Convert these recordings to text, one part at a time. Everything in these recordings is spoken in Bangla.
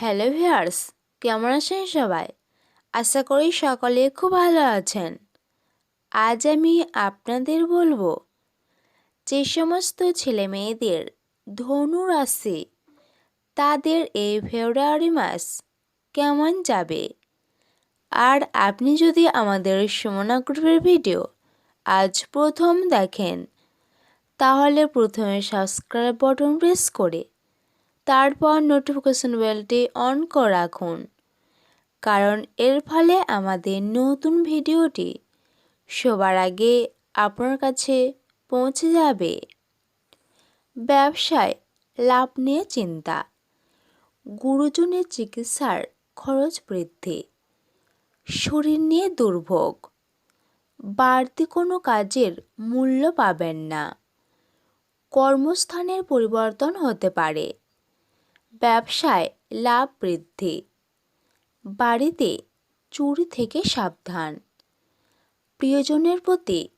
হ্যালো ভিয়ার্স কেমন আছেন সবাই? আশা করি সকলে খুব ভালো আছেন। আজ আমি আপনাদের বলব, যে সমস্ত ছেলে মেয়েদের ধনু রাশি, তাদের এই ফেব্রুয়ারি মাস কেমন যাবে? আর আপনি যদি আমাদের সুমনা গ্রুপের ভিডিও আজ প্রথম দেখেন, তাহলে প্রথমে সাবস্ক্রাইব বটন প্রেস করে তারপর নোটিফিকেশন বেলটি অন করে রাখুন। কারণ এর ফলে আমাদের নতুন ভিডিওটি সবার আগে আপনার কাছে পৌঁছে যাবে। ব্যবসায় লাভ নিয়ে চিন্তা। গুরুজনের চিকিৎসার খরচ বৃদ্ধি। শরীর নিয়ে দুর্ভোগ। বাড়তি কোনো কাজের মূল্য পাবেন না। কর্মস্থানের পরিবর্তন হতে পারে। ব্যবসায় লাভ বৃদ্ধি। বাড়িতে চুরি থেকে সাবধান। প্রিয়জনের প্রতি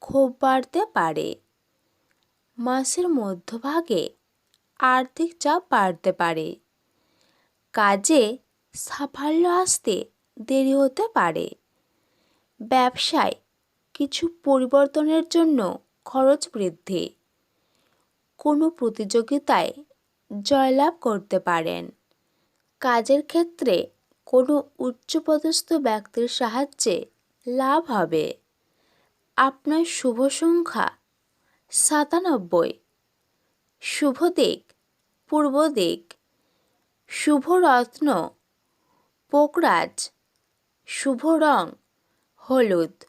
ক্ষোভ বাড়তে পারে। মাসের মধ্যভাগে আর্থিক চাপ বাড়তে পারে। কাজে সাফল্য আসতে দেরি হতে পারে। ব্যবসায় কিছু পরিবর্তনের জন্য খরচ বৃদ্ধি। কোনো প্রতিযোগিতায় জয়লাভ করতে পারেন। কাজের ক্ষেত্রে কোনো উচ্চপদস্থ ব্যক্তির সাহায্যে লাভ হবে। আপনার শুভ সংখ্যা সাতানব্বই। শুভ দিক, পূর্ব দিক। শুভ রত্ন, পোকরাজ। শুভ রং, হলুদ।